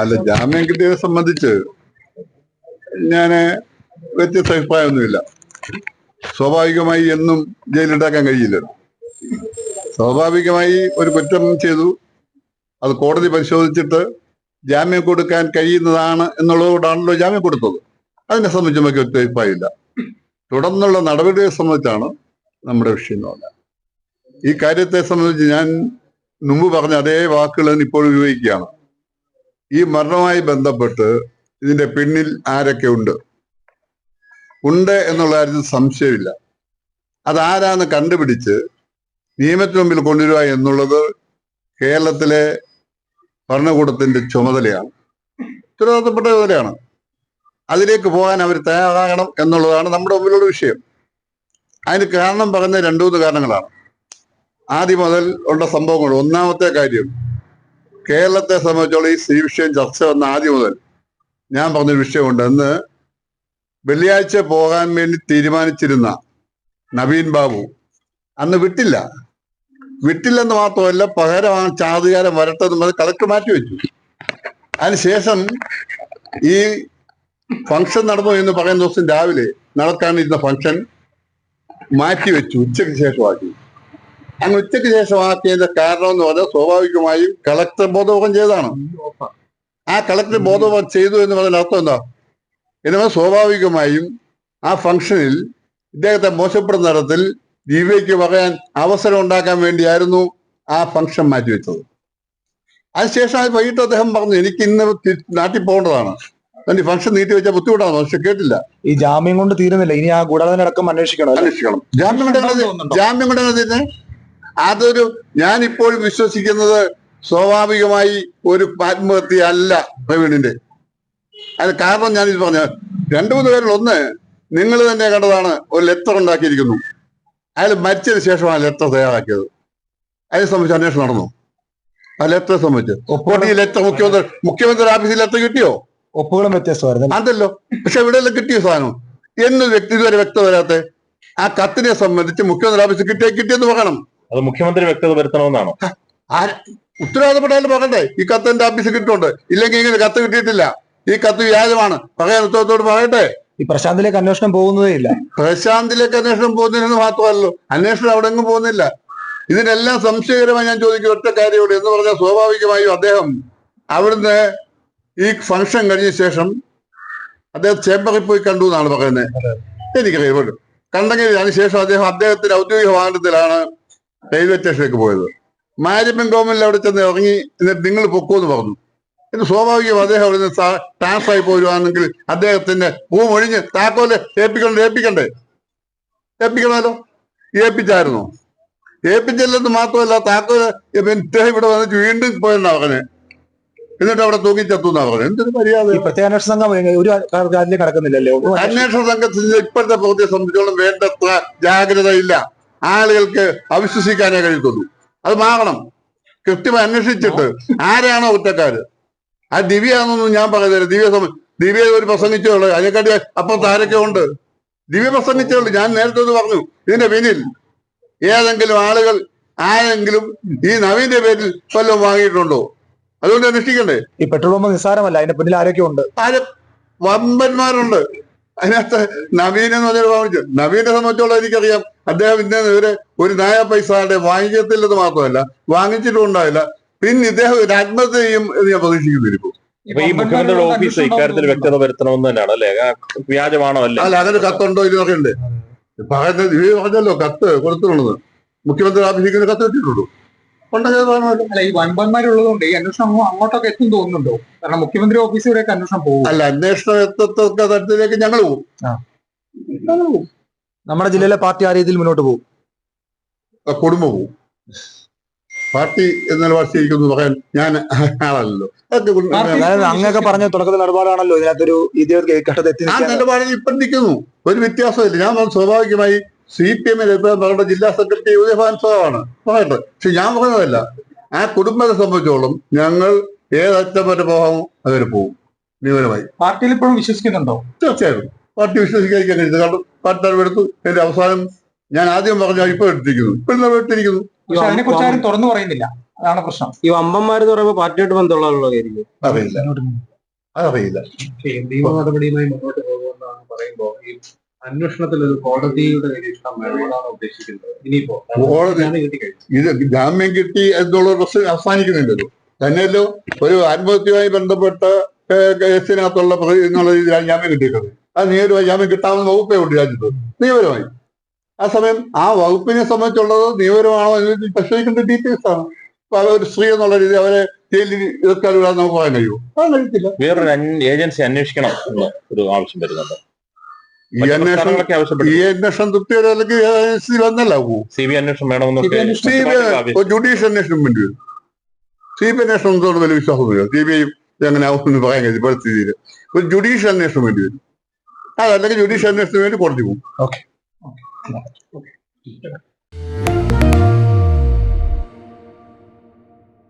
അല്ല ജാമ്യം കിട്ടിയത് സംബന്ധിച്ച് ഞാൻ വ്യത്യസ്ത അഭിപ്രായമൊന്നുമില്ല. സ്വാഭാവികമായി എന്നും ജയിലുണ്ടാക്കാൻ കഴിയില്ല. സ്വാഭാവികമായി ഒരു കുറ്റം ചെയ്തു. അത് കോടതി പരിശോധിച്ചിട്ട് ജാമ്യം കൊടുക്കാൻ കഴിയുന്നതാണ് എന്നുള്ളതുകൊണ്ടാണല്ലോ ജാമ്യം കൊടുത്തത്. അതിനെ സംബന്ധിച്ച് നമുക്ക് വ്യക്തി അഭിപ്രായമില്ല. തുടർന്നുള്ള നടപടിയെ സംബന്ധിച്ചാണ് നമ്മുടെ വിഷയം എന്ന് പറഞ്ഞാൽ. ഈ കാര്യത്തെ സംബന്ധിച്ച് ഞാൻ മുമ്പ് പറഞ്ഞ അതേ വാക്കുകൾ ഇപ്പോൾ ഉപയോഗിക്കുകയാണ്. ഈ മരണവുമായി ബന്ധപ്പെട്ട് ഇതിന്റെ പിന്നിൽ ആരൊക്കെ ഉണ്ട്? ഉണ്ട് എന്നുള്ള കാര്യത്തിൽ സംശയമില്ല. അതാരാന്ന് കണ്ടുപിടിച്ച് നിയമത്തിന് മുമ്പിൽ കൊണ്ടുവരിക എന്നുള്ളത് കേരളത്തിലെ ഭരണകൂടത്തിന്റെ ചുമതലയാണ്. ഉത്തരവാദിത്തപ്പെട്ട ചുമതലയാണ്. അതിലേക്ക് പോകാൻ അവർ തയ്യാറാകണം എന്നുള്ളതാണ് നമ്മുടെ മുമ്പിലുള്ള വിഷയം. അതിന് കാരണം പറഞ്ഞ രണ്ടു മൂന്ന് കാരണങ്ങളാണ്. ആദ്യം മുതൽ ഉള്ള സംഭവങ്ങൾ. ഒന്നാമത്തെ കാര്യം കേരളത്തെ സംബന്ധിച്ചോളം ഈ സ്ത്രീ വിഷയം ചർച്ച വന്ന ആദ്യം മുതൽ ഞാൻ പറഞ്ഞൊരു വിഷയമുണ്ട്. അന്ന് വെള്ളിയാഴ്ച പോകാൻ വേണ്ടി തീരുമാനിച്ചിരുന്ന നവീൻ ബാബു അന്ന് വിട്ടില്ല. വിട്ടില്ലെന്ന് മാത്രമല്ല പകരം ചാതുകാരം വരട്ടെന്ന് പറഞ്ഞ് കളക്ടർ മാറ്റി വെച്ചു. അതിനുശേഷം ഈ ഫംഗ്ഷൻ നടന്നു എന്ന് പറയുന്ന ദിവസം രാവിലെ നടക്കാനിരുന്ന ഫംഗ്ഷൻ മാറ്റിവെച്ചു ഉച്ചയ്ക്ക് ശേഷമാക്കി. അങ്ങ് ഉച്ചയ്ക്ക് ശേഷമാക്കിയതിന്റെ കാരണം എന്ന് പറഞ്ഞാൽ സ്വാഭാവികമായും കളക്ടർ ബോധവകം ചെയ്തതാണ്. ആ കളക്ടർ ബോധവകം ചെയ്തു എന്ന് പറഞ്ഞ അർത്ഥം എന്താ? എന്നാൽ സ്വാഭാവികമായും ആ ഫംഗ്ഷനിൽ ഇദ്ദേഹത്തെ മോശപ്പെടുന്ന തരത്തിൽ ദിവ്യയ്ക്ക് പറയാൻ അവസരം ഉണ്ടാക്കാൻ വേണ്ടിയായിരുന്നു ആ ഫംഗ്ഷൻ മാറ്റിവെച്ചത്. അതിനുശേഷം അത് വൈകിട്ട് അദ്ദേഹം പറഞ്ഞു എനിക്ക് ഇന്ന് നാട്ടിൽ പോകേണ്ടതാണ്. അതിന്റെ ഫംഗ്ഷൻ നീട്ടി വെച്ചാൽ ബുദ്ധിമുട്ടാണ്. പക്ഷെ കേട്ടില്ല. ഈ ജാമ്യം കൊണ്ട് തീരുന്നില്ല. ഇനി ആ ഗൂഢാലോചന അടക്കം അന്വേഷിക്കണം? അന്വേഷിക്കണം. ജാമ്യം കൊണ്ട് ജാമ്യം കൊണ്ടുവരുന്നതിന് അതൊരു ഞാൻ ഇപ്പോൾ വിശ്വസിക്കുന്നത് സ്വാഭാവികമായി ഒരു ആത്മഹത്യ അല്ല പ്രവീണിന്റെ അത് കാരണം ഞാനിത് പറഞ്ഞ രണ്ടു മൂന്ന് പേരിൽ ഒന്ന് നിങ്ങൾ തന്നെ കണ്ടതാണ് ഒരു ലെറ്റർ ഉണ്ടാക്കിയിരിക്കുന്നു. അയാൾ മരിച്ചതിന് ശേഷമാണ് ലെറ്റർ തയ്യാറാക്കിയത്. അതിനെ സംബന്ധിച്ച് അന്വേഷണം നടന്നു. ആ ലെറ്ററെ സംബന്ധിച്ച്. ഒപ്പോട്ടി ഈ ലെറ്റർ മുഖ്യമന്ത്രി മുഖ്യമന്ത്രി ഓഫീസിൽ ലെറ്റർ കിട്ടിയോ? ഒപ്പുകളും വ്യത്യസ്തമായിരുന്നു? അതല്ലോ. പക്ഷെ എവിടെയെല്ലാം കിട്ടിയ സാധനം. എന്ന് വ്യക്തി ഇതുവരെ വ്യക്തം വരാത്ത ആ കത്തിനെ സംബന്ധിച്ച് മുഖ്യമന്ത്രി ഓഫീസിൽ കിട്ടിയ കിട്ടിയെന്ന് പറയണം. അത് മുഖ്യമന്ത്രി വ്യക്തത വരുത്തണമെന്നാണോ? ഉത്തരവാദപ്പെട്ടാലും ഉത്തരവാദപ്പെട്ടാൽ പറയണ്ടേ ഈ കത്ത് എന്റെ ഓഫീസിൽ കിട്ടുന്നുണ്ട്. ഇല്ലെങ്കിൽ ഇങ്ങനെ കത്ത് കിട്ടിയിട്ടില്ല. ഈ കത്ത് വ്യാജമാണ്. പറയാൻ ഉത്തരത്തോട് പറയട്ടെ. ഈ പ്രശാന്തിലേക്ക് അന്വേഷണം പോകുന്നതേ ഇല്ല. പ്രശാന്തിലേക്ക് അന്വേഷണം പോകുന്നതിന് മാത്രമല്ലോ അന്വേഷണം അവിടെ എങ്ങും പോകുന്നില്ല. ഇതിനെല്ലാം സംശയകരമായി ഞാൻ ചോദിക്കുന്ന ഒറ്റ കാര്യമുള്ളൂ എന്ന് പറഞ്ഞാൽ സ്വാഭാവികമായും അദ്ദേഹം അവിടുന്ന് ഈ ഫംഗ്ഷൻ കഴിഞ്ഞ ശേഷം അദ്ദേഹം ചേംബറിൽ പോയി കണ്ടു എന്നാണ് പറയുന്നത്. എനിക്കറിയാം കണ്ടെങ്കിൽ അതിനുശേഷം അദ്ദേഹം അദ്ദേഹത്തിന്റെ ഔദ്യോഗിക വാഹനത്തിലാണ് റെയിൽവേ സ്റ്റേഷനിലേക്ക് പോയത്. മാരിപ്പൻ ഗവൺമെന്റിൽ അവിടെ ചെന്ന് ഇറങ്ങി എന്നിട്ട് നിങ്ങൾ പൊക്കോന്ന് പറഞ്ഞു. ഇത് സ്വാഭാവികം അദ്ദേഹം അവിടെ നിന്ന് ട്രാൻസ്ഫർ ആയി പോരുവാണെങ്കിൽ അദ്ദേഹത്തിന്റെ ഭൂമി ഒഴിഞ്ഞ് താക്കോൽ ഏൽപ്പിക്കണ്ടേ ഏൽപ്പിക്കണ്ടേ? ഏൽപ്പിക്കണമല്ലോ. ഏൽപ്പിച്ചായിരുന്നോ? ഏൽപ്പിച്ചില്ലെന്ന് മാത്രമല്ല താക്കോൽ ഇദ്ദേഹം ഇവിടെ വന്നിട്ട് വീണ്ടും പോയെന്നാ പറഞ്ഞു. എന്നിട്ട് അവിടെ തൂക്കി ചത്തുന്നാ പറഞ്ഞത് എന്തൊരു മര്യാദ പ്രത്യേക അന്വേഷണ സംഘം ഒരു കടക്കുന്നില്ലല്ലോ അന്വേഷണ സംഘത്തിന്റെ ഇപ്പോഴത്തെ പ്രവൃത്തിയെ സംബന്ധിച്ചോളം വേണ്ടത്ര ജാഗ്രതയില്ല. ആളുകൾക്ക് അവിശ്വസിക്കാനേ കഴിയത്തുള്ളൂ. അത് മാറണം. കൃത്യമായി അന്വേഷിച്ചിട്ട് ആരാണോ കുറ്റക്കാര്? ആ ദിവ്യാണെന്നൊന്നും ഞാൻ പറയുന്നില്ല ദിവ്യ ദിവ്യ ഒരു പ്രസംഗിച്ചേ ഉള്ളൂ. അതിനെക്കാട്ടി അപ്പുറത്ത് ആരൊക്കെ ഉണ്ട്? ദിവ്യ പ്രസംഗിച്ചേ ഉള്ളൂ. ഞാൻ നേരത്തെ ഒന്ന് പറഞ്ഞു. ഇതിന്റെ പിന്നിൽ ഏതെങ്കിലും ആളുകൾ ആരെങ്കിലും ഈ നവീന്റെ പേരിൽ വല്ലതും വാങ്ങിയിട്ടുണ്ടോ? അതുകൊണ്ട് അന്വേഷിക്കണ്ടേ? ഈ പെട്രോൾ പമ്പ് നിസ്സാരമല്ല. അതിന്റെ പിന്നിൽ ആരൊക്കെ ഉണ്ട്? ആര്? വമ്പന്മാരുണ്ട്. അതിനകത്ത് നവീൻ എന്ന് പറഞ്ഞൊരു പറഞ്ഞു നവീനെ സംബന്ധിച്ചോളം എനിക്കറിയാം. അദ്ദേഹം ഇന്ന ഇവരെ ഒരു നായ പൈസ വാങ്ങിക്കത്തില്ലെന്ന് മാത്രമല്ല വാങ്ങിച്ചിട്ടും ഉണ്ടാവില്ല പിന്നെ ഇദ്ദേഹം ഒരു ആത്മഹത്യ ചെയ്യും എന്ന് ഞാൻ പ്രതീക്ഷിക്കുന്നിരിക്കും ഇപ്പൊ. ഈ മുഖ്യമന്ത്രിയുടെ ഓഫീസ് ഇക്കാര്യത്തിൽ വ്യക്തത വരുത്തണമെന്ന് തന്നെയാണ് അല്ലേ? വ്യാജമാണോ അല്ലേ? അല്ല അങ്ങനെ കത്തുണ്ടോ ഇതിനൊക്കെ ഉണ്ട്. പറയുന്നത് പറഞ്ഞല്ലോ കത്ത് കൊടുത്തിട്ടുള്ളത്. മുഖ്യമന്ത്രി ഓഫീസിൽ കത്ത് കിട്ടിയിട്ടുള്ളൂ അല്ല ഈ വൻപന്മാരുള്ളതുകൊണ്ട് ഈ അന്വേഷണം അങ്ങോട്ടൊക്കെ എത്തും തോന്നുന്നുണ്ടോ? കാരണം മുഖ്യമന്ത്രി അന്വേഷണം പോകും. അല്ല അന്വേഷണം എത്തത്തക്ക തരത്തിലേക്ക് ഞങ്ങൾ പോകും. ആ. നമ്മുടെ ജില്ലയിലെ പാർട്ടി ആ രീതിയിൽ മുന്നോട്ട് പോകും. കുടുംബ പോകും. പാർട്ടി എന്ന വാശിയിരിക്കുന്നു പറയാൻ ഞാൻ ആളല്ലോ അങ്ങൊക്കെ പറഞ്ഞ തുടക്കത്തിൽ നിലപാടാണല്ലോ ഇതിനകത്തൊരു ഇതേ ഘട്ടത്തിൽ എത്തി നിലപാടിൽ ഇപ്പം നിൽക്കുന്നു. ഒരു വ്യത്യാസമില്ല ഞാൻ സ്വാഭാവികമായി സി പി എമ്മിൽ പറഞ്ഞ ജില്ലാ സെക്രട്ടറി ഉദയഭാൻ സാറാണ് പറയട്ടെ പക്ഷെ ഞാൻ പറയുന്നതല്ല ആ കുടുംബത്തെ സംബന്ധിച്ചോളം ഞങ്ങൾ ഏതറ്റം വരെ പോകാമോ അതുവരെ പോകും നിയമനമായി പാർട്ടിയിൽ ഇപ്പോഴും വിശ്വസിക്കുന്നുണ്ടോ? തീർച്ചയായിട്ടും. പാർട്ടി വിശ്വസിക്കാതിരിക്കാൻ കഴിയുന്നത് കാരണം പാർട്ടി തെരഞ്ഞെടുത്തു എന്റെ അവസാനം ഞാൻ ആദ്യം പറഞ്ഞ ഇപ്പൊ എടുത്തിരിക്കുന്നു. ഇപ്പൊ എടുത്തിരിക്കുന്നു? ആരും തുറന്നു പറയുന്നില്ല. അതാണ് പ്രശ്നം. ഈ വമ്പന്മാരെന്ന് പറയുമ്പോൾ പാർട്ടിയായിട്ട് ബന്ധമുള്ള അറിയില്ല. അതറിയില്ല നടപടിയുമായി മുന്നോട്ട് പോകുമെന്നാണ് പറയുമ്പോ ഈ അന്വേഷണത്തിൽ ഒരു കോടതിയുടെ നിരീക്ഷണം വേണമെന്നാണ് ഉദ്ദേശിക്കുന്നത്. ഇനിയിപ്പോ കോടതി- ഇത് ജാമ്യം കിട്ടി എന്നുള്ള പ്രശ്നം അവസാനിക്കുന്നില്ലല്ലോ. തന്നെയല്ലോ ഒരു ആത്മഹത്യയുമായി ബന്ധപ്പെട്ട കേസിനകത്തുള്ള പ്രതി എന്നുള്ള രീതിയിലാണ് ജാമ്യം കിട്ടിയിട്ടുള്ളത് അത് നിയമപരമായി ജാമ്യം കിട്ടാവുന്ന വകുപ്പേ ഉണ്ട് രാജ്യത്ത്. നിയമപരമായി. ആ സമയം ആ വകുപ്പിനെ സംബന്ധിച്ചുള്ളത് നിയമപരമാണോ എന്ന് പരിശോധിക്കേണ്ട ഡീറ്റെയിൽസ് ആണ്. ഒരു സ്ത്രീ എന്നുള്ള രീതി അവരെ ജയിലിൽ ഇതൊക്കെ നമുക്ക് പറയാൻ കഴിയുമോ? അത് കഴിയത്തില്ല. വേറൊരു ഏജൻസി അന്വേഷിക്കണം എന്ന ഒരു ആവശ്യം വരുന്നുണ്ട്. ഈ അന്വേഷണം ഈ അന്വേഷണം സി ബി അന്വേഷണം വേണമെന്നൊക്കെ സി ബി ജുഡീഷ്യൽ അന്വേഷണം വേണ്ടി വരും. സി ബി അന്വേഷണത്തോട് വലിയ വിശ്വാസമില്ല സി ബി ഐ എങ്ങനെ ആവുമെന്ന് പറയാൻ കഴിയും പരിസ്ഥിതിയിൽ സ്ഥിതിയിൽ ഒരു ജുഡീഷ്യൽ അന്വേഷണം വേണ്ടി വരും. അതല്ലെങ്കിൽ ജുഡീഷ്യൽ അന്വേഷണത്തിന് വേണ്ടി കോടതി പോകും. ഓക്കെ.